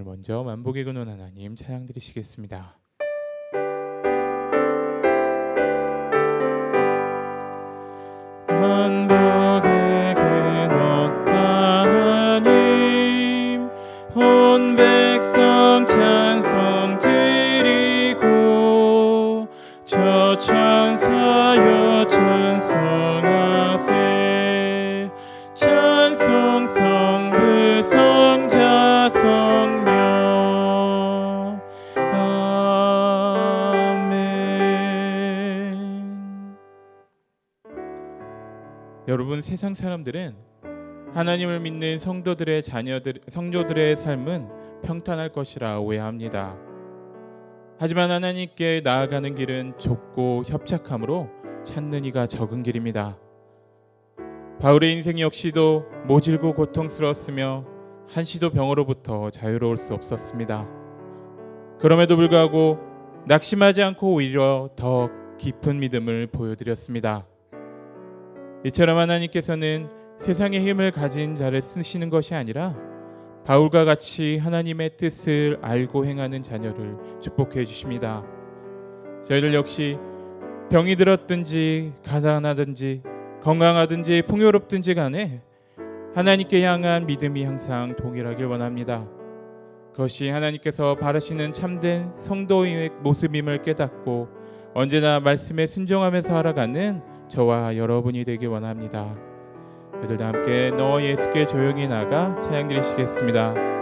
것을 먼저 만복의 근원 하나님 찬양 드리시겠습니다. 만복 여러분 세상 사람들은 하나님을 믿는 성도들의 자녀들 성도들의 삶은 평탄할 것이라 오해합니다. 하지만 하나님께 나아가는 길은 좁고 협착함으로 찾는 이가 적은 길입니다. 바울의 인생 역시도 모질고 고통스러웠으며 한시도 병으로부터 자유로울 수 없었습니다. 그럼에도 불구하고 낙심하지 않고 오히려 더 깊은 믿음을 보여드렸습니다. 이처럼 하나님께서는 세상의 힘을 가진 자를 쓰시는 것이 아니라 바울과 같이 하나님의 뜻을 알고 행하는 자녀를 축복해 주십니다. 저희들 역시 병이 들었든지 가난하든지 건강하든지 풍요롭든지 간에 하나님께 향한 믿음이 항상 동일하길 원합니다. 그것이 하나님께서 바라시는 참된 성도의 모습임을 깨닫고 언제나 말씀에 순종하면서 살아가는 저와 여러분이 되길 원합니다. 저희들 다 함께 너 예수께 조용히 나가 찬양 드리시겠습니다.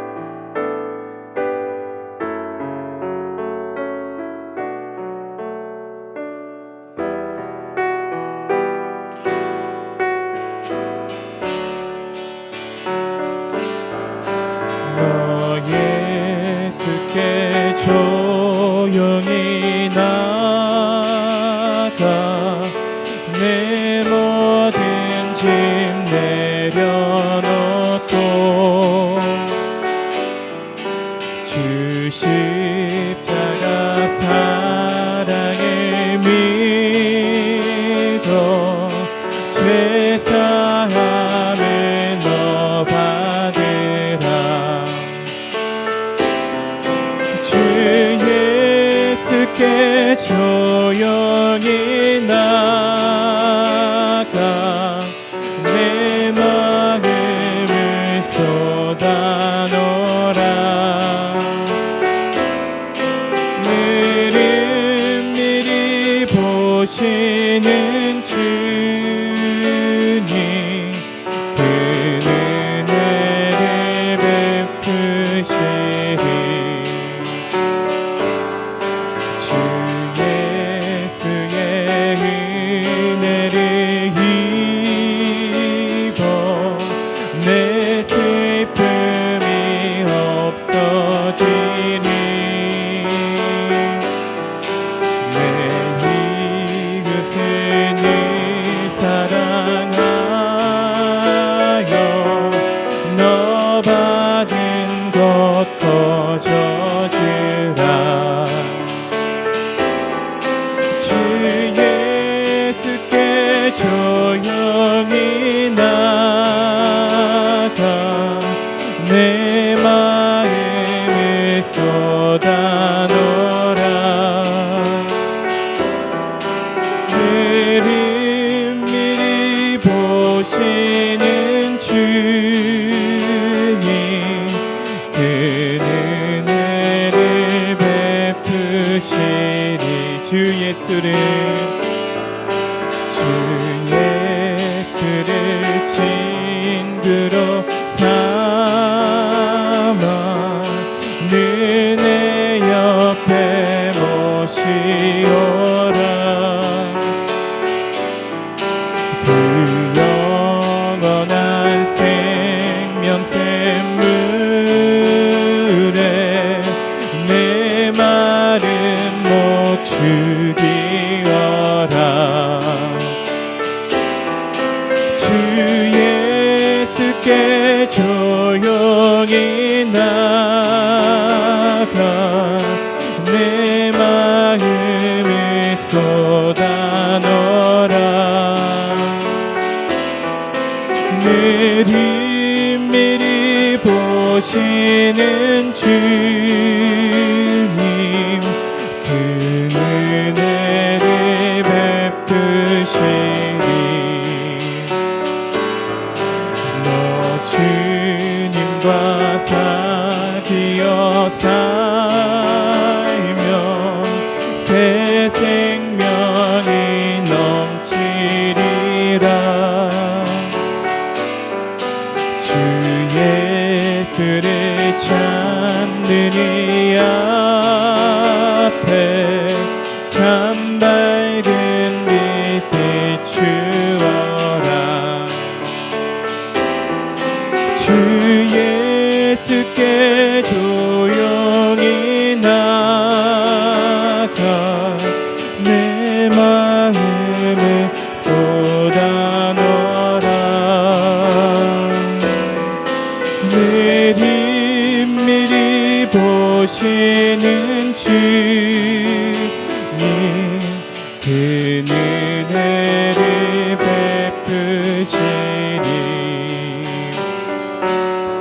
조용히 나가 내 마음을 쏟아놓으라. 느린 미리 보시는 주님 그 은혜를 베푸시리. 주 예수를 주기어라. 주 예수께 조용히 나가 내 마음을 쏟아 넣어라. 미리 미리 보시는 주님 nossa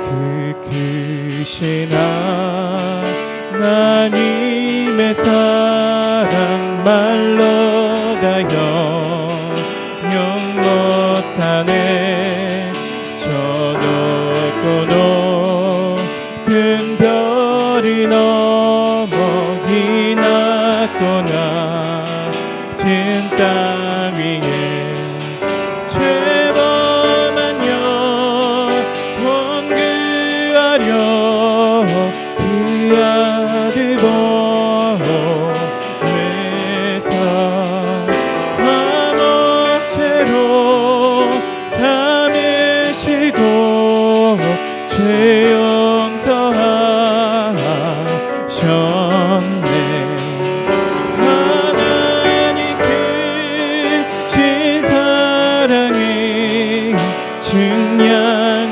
그 귀신 하나님의 사랑 말로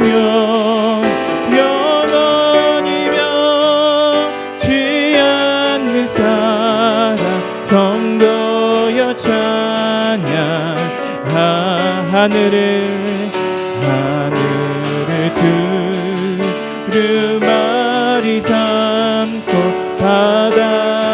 영원하며 않는 사랑 성도여 찬양. 아, 하늘을 하늘을 두루마리 삼고 바다